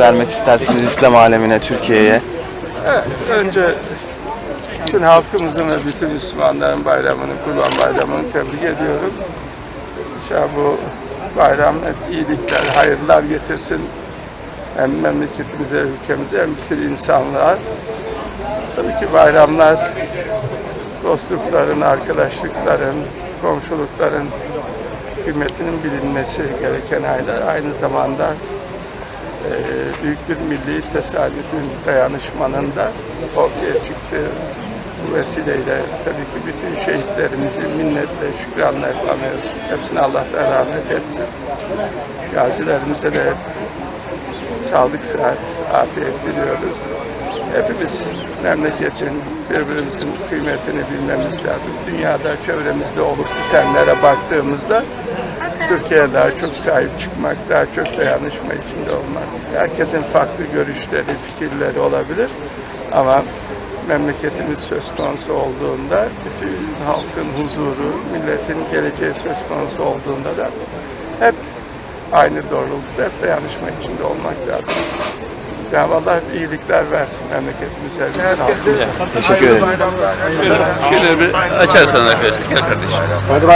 vermek istersiniz İslam alemine, Türkiye'ye? Evet, önce bütün halkımızın ve bütün Müslümanların bayramını, Kurban Bayramı'nı tebrik ediyorum. İnşallah bu bayram hep iyilikler, hayırlar getirsin. Hem memleketimize, ülkemize hem bütün insanlığa. Tabii ki bayramlar dostlukların, arkadaşlıkların, komşulukların kıymetinin bilinmesi gereken aylar. Aynı zamanda büyük bir milli tesadüfün dayanışmanın da ortaya çıktığı bu vesileyle tabii ki bütün şehitlerimizi minnetle, şükranla anıyoruz. Hepsine Allah'tan rahmet etsin. Gazilerimize de sağlık, sıhhat, afiyet diliyoruz. Hepimiz memleketin, birbirimizin kıymetini bilmemiz lazım. Dünyada, çevremizde olup bitenlere baktığımızda Türkiye'ye daha çok sahip çıkmak, daha çok dayanışma içinde olmak. Herkesin farklı görüşleri, fikirleri olabilir ama memleketimiz söz konusu olduğunda, bütün halkın huzuru, milletin geleceği söz konusu olduğunda da hep aynı doğrultuda hep dayanışma içinde olmak lazım. Cenab-ı Allah iyilikler versin memleketimize, herkese. Teşekkür ederim. Şöyle bir açarsan arkadaşlar. Gel kardeşim. Hadi ba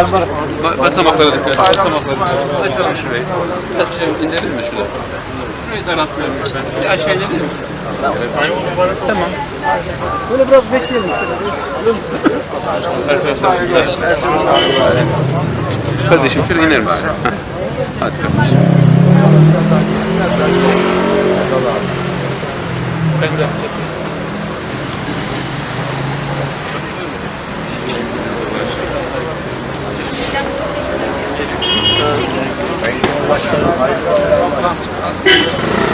basamaklara dikkat. Basamakları. Açalım şurayı. Biraz şey indirelim mi şurada? Şurayı daraltmayalım lütfen. Bir aşağı inelim mi? Tamam. Böyle biraz bekleyelim. Arkadaşlar. Kardeşim şöyle iner misin? Hadi kardeşim. Erdal abi. Ben de yapacağım. Başkanım, hayırlı olsun.